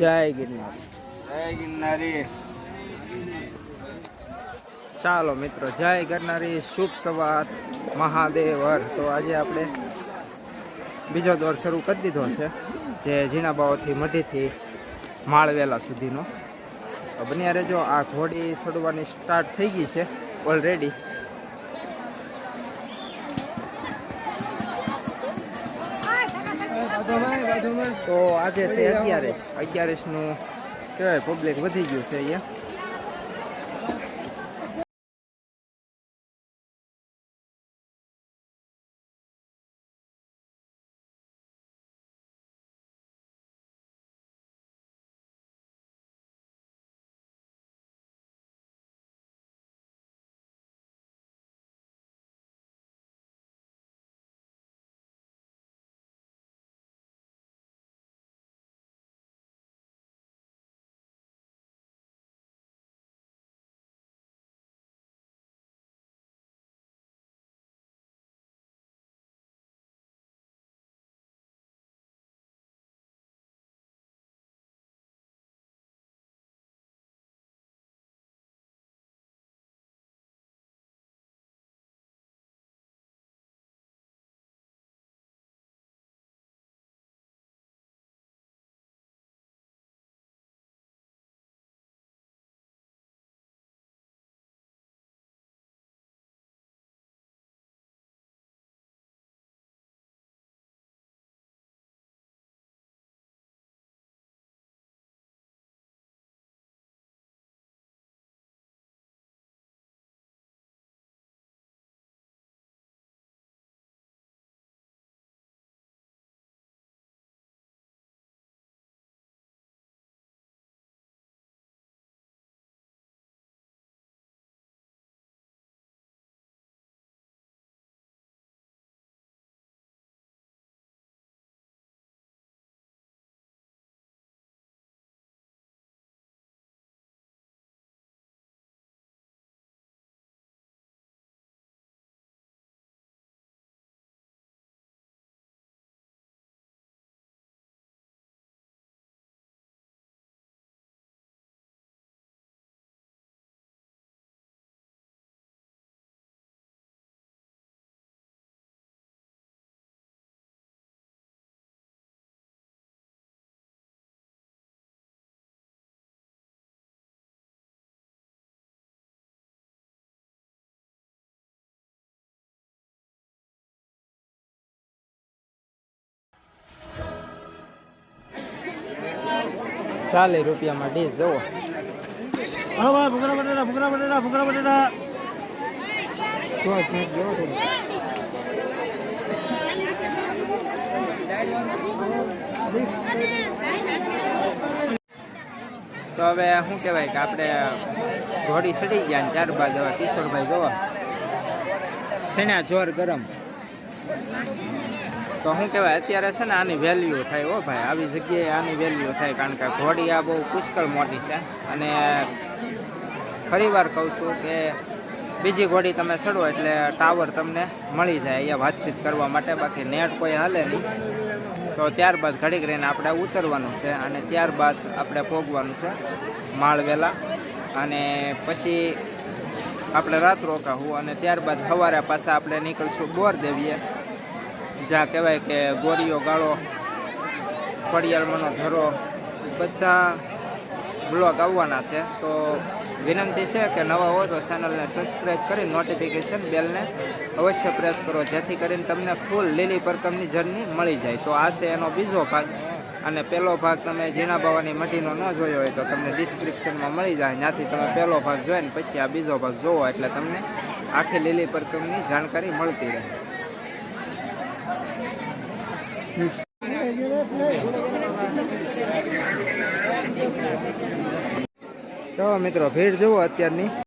જય ગિરનાર. ચાલો મિત્રો, જય ગિરનારી શુભ સવાર, મહાદેવ તો આજે આપણે બીજો દોર શરૂ કરી દીધો છે, જે ઝીણાબાઓથી મઢીથી માળવેલા સુધીનો. બન્યારે બન્યા રહેજો, આ ઘોડી સડવાની સ્ટાર્ટ થઈ ગઈ છે ઓલરેડી તો આજે છે અગિયારસ અગિયારસનું કહેવાય પબ્લિક વધી ગયું છે અહીંયા. ચાલીસ રૂપિયામાં ડીશ બરાબર ભૂગરા બટેટા ભૂગરા બટેટા ભૂગરા બટેટા. જેવો તો હવે શું કહેવાય કે આપણે ઘોડી સડી ગયા ને ત્યારબાદ હવે કિશોરભાઈ જોવા શેણા જોર ગરમ? તો શું કહેવાય, અત્યારે છે ને આની વેલ્યુ થાય હો ભાઈ. આવી જગ્યાએ આની વેલ્યુ થાય કારણ કે ઘોડી આ બહુ પુષ્કળ મોટી છે. અને ફરી વાર કહું છું કે બીજી ઘોડી તમે ચડો એટલે ટાવર તમને મળી જાય અહીંયા વાતચીત કરવા માટે. બાકી નેટ કોઈ હાલે નહીં. તો ત્યારબાદ ઘડીક રહીને આપણે ઉતરવાનું છે અને ત્યારબાદ આપણે પોગવાનું છે માળવેલા. અને પછી આપણે રાત રોકાવું અને ત્યારબાદ સવારે પાછા આપણે નીકળશું બોર દેવીએ જ્યાં કહેવાય કે ગોરીઓ ગાળો ફળિયાળમાંનો ધરો બધા બ્લોગ આવવાના છે. તો વિનંતી છે કે નવા હો તો ચેનલને સબસ્ક્રાઈબ કરી નોટિફિકેશન બેલને અવશ્ય પ્રેસ કરો, જેથી કરીને તમને ફૂલ લીલી પરકમની જર્ની મળી જાય. તો આ છે એનો બીજો ભાગ. અને પહેલો ભાગ તમે ઝીણા બાવાની મઢીનો ન જોયો હોય તો તમને ડિસ્ક્રિપ્શનમાં મળી જાય. ત્યાંથી તમે પહેલો ભાગ જોઈને પછી આ બીજો ભાગ જોવો એટલે તમને આખી લીલી પરકમની જાણકારી મળતી રહે. ચાલો મિત્રો ભીડ જુઓ અત્યારની.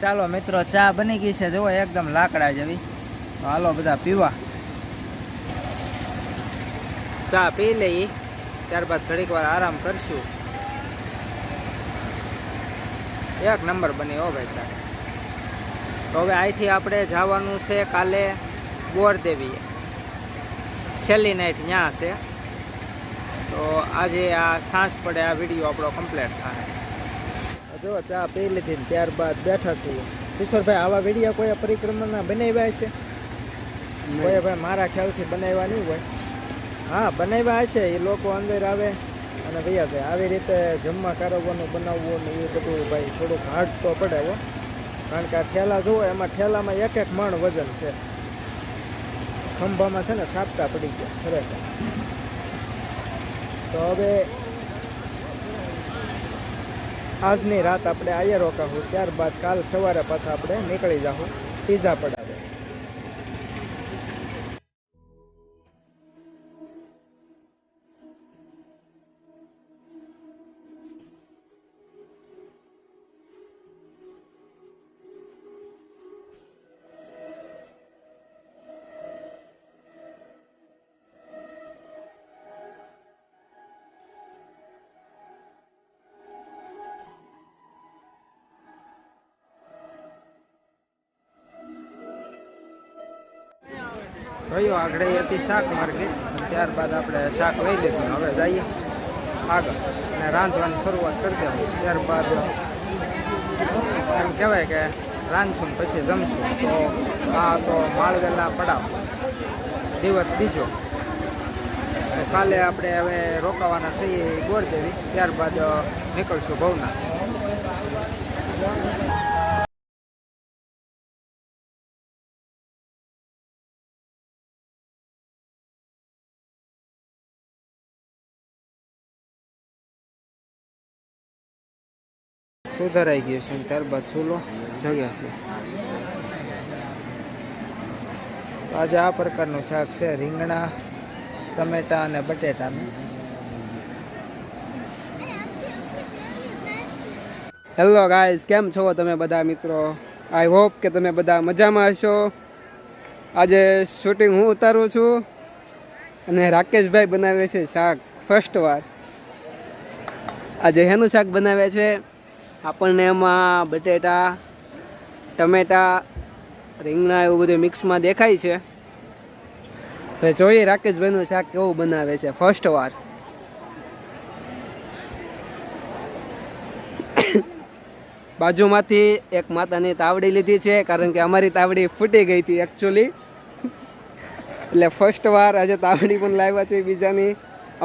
ચાલો મિત્રો, ચા બની ગઈ છે. જુઓ, એકદમ લાકડા જેવી. તો હાલો બધા પીવા. ચા પી લઈ ત્યારબાદ ઘડીક વાર આરામ કરશું. એક નંબર બની હો ભાઈ ચા તો હવે અહીંથી આપણે જવાનું છે કાલે બોરદેવી છેલ્લી નાઇટ ત્યાં છે. તો આજે આ સાંજ પડે આ વીડિયો આપણો કમ્પ્લીટ થાય. જો ચા પી લીધી ત્યારબાદ બેઠા છીએ કિશોરભાઈ આવા વીડિયો કોઈ પરિક્રમાના બનાવ્યા છે કોઈ ભાઈ મારા ખ્યાલથી બનાવ્યા નહીં હોય. હા બનાવ્યા છે એ લોકો અંદર આવે અને ભૈયા ભાઈ આવી રીતે જમવા કારવવાનું બનાવવું ને એ બધું ભાઈ થોડુંક હાર્ડ તો પડે હો. કારણ કે આ ઠેલા જુઓ એમાં ઠેલામાં એક એક મણ વજન છે. ખંભામાં છે ને સાપટા પડી ગયા ખરેખર. તો હવે આજની રાત આપણે અહીંયા રોકાવું ત્યારબાદ કાલ સવારે પાછા આપણે નીકળી જાઉં પીઝા પડાવે આગળ હતી શાક માર્કેટ ત્યારબાદ આપણે શાક લઈ લીધું. હવે જઈએ આગળ અને રાંધવાની શરૂઆત કરી દેવું ત્યારબાદ એમ કહેવાય કે રાંધશું પછી જમશું. તો આ તો માળવેલા પડાવ. દિવસ બીજો. કાલે આપણે હવે રોકાવાના છીએ ગોળ દેવી ત્યારબાદ નીકળશું ભવના સુધારાઈ ગયું છે ત્યારબાદ સૂલો જગ્યા છે. આજે આ પ્રકારનું શાક છે, રીંગણા, ટમેટા અને બટેટાનું હેલો ગાઈઝ કેમ છો તમે બધા મિત્રો? આઈ હોપ કે તમે બધા મજામાં હશો. આજે શૂટિંગ હું ઉતારું છું અને રાકેશભાઈ બનાવે છે શાક. ફર્સ્ટ વાર. આજે હેનું શાક બનાવે છે? આપણને એમાં બટેટા, ટમેટા, રીંગણા એવું બધું મિક્સમાં દેખાય છે. હવે જોઈએ રાકેશભાઈનું શાક કેવું બનાવે છે ફર્સ્ટ વાર. બાજુમાંથી એક માતાની તાવડી લીધી છે, કારણ કે અમારી તાવડી ફૂટી ગઈ હતી એકચ્યુઅલી એટલે ફર્સ્ટ વાર આજે તાવડી પણ લાવ્યા છે બીજાની.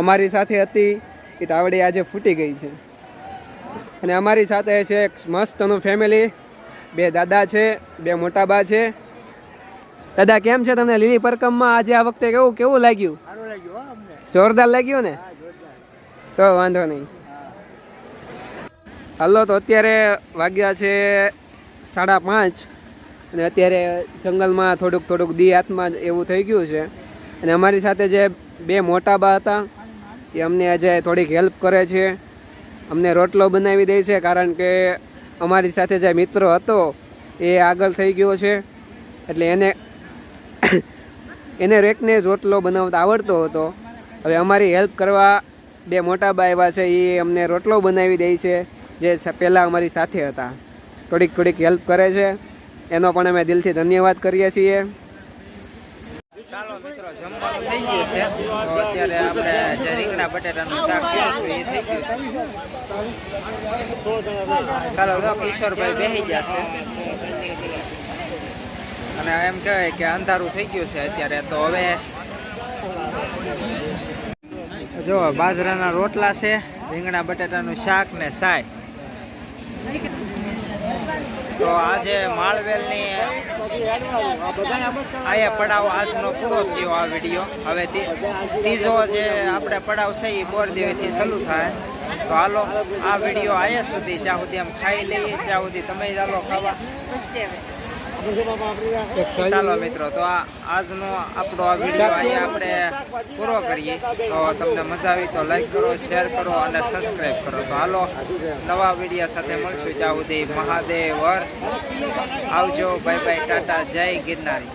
અમારી સાથે હતી, એ તાવડી આજે ફૂટી ગઈ છે. અને અમારી સાથે છે એક મસ્તનું ફેમિલી બે દાદા છે બે મોટા બા છે. દાદા કેમ છે તમને? લીલી પરકમમાં આજે આ વખતે કેવું કેવું લાગ્યું? જોરદાર લાગ્યું ને? તો વાંધો નહીં. હાલો તો અત્યારે વાગ્યા છે સાડા પાંચ અને અત્યારે જંગલમાં થોડુંક થોડુંક દી હાથમાં એવું થઈ ગયું છે. અને અમારી સાથે જે બે મોટા બા હતા એ અમને આજે થોડીક હેલ્પ કરે છે. અમને રોટલો બનાવી દે છે, કારણ કે અમારી સાથે જે મિત્ર હતો, એ આગળ થઈ ગયો છે. એટલે એને એને રેકને રોટલો બનાવતા આવડતો હતો. હવે અમારી હેલ્પ કરવા બે મોટા બા એવા છે એ અમને રોટલો બનાવી દે છે, જે પહેલાં અમારી સાથે હતા. થોડીક થોડીક હેલ્પ કરે છે. એનો પણ અમે દિલથી ધન્યવાદ કરીએ છીએ. જમવાનું થઈ ગયું છે. અત્યારે આપણે જે રીંગણા, બટેટાનું શાક કર્યું છે, એ થઈ ગયું ચાલો તો કિશોરભાઈ બેસી છે. અને એમ કહેવાય કે અંધારું થઈ ગયું છે અત્યારે. તો હવે જો બાજરાના રોટલા છે, રીંગણા, બટેટાનું શાક ને સાય. તો આજે માળવેલની આયા પડાવ આજનો પૂરો થયો આ વીડિયો. હવે ત્રીજો જે આપણે પડાવ છે એ બોર દેવીથી ચાલુ થાય. તો હાલો, આ વીડિયો આયા સુધી, જ્યાં સુધી આમ ખાઈ લઈએ, ત્યાં સુધી તમે ચાલો ખાવા. ચાલો મિત્રો તો આ આજનો આપણો આ વીડિયો અહીંયા આપણે પૂરો કરીએ. તો તમને મજા આવી તો લાઈક કરો શેર કરો અને સબસ્ક્રાઈબ કરો. તો હાલો નવા વિડીયા સાથે મળશું. ત્યાં સુધી મહાદેવ વર્ષ આવજો. Bye bye tata. જય ગિરનારી.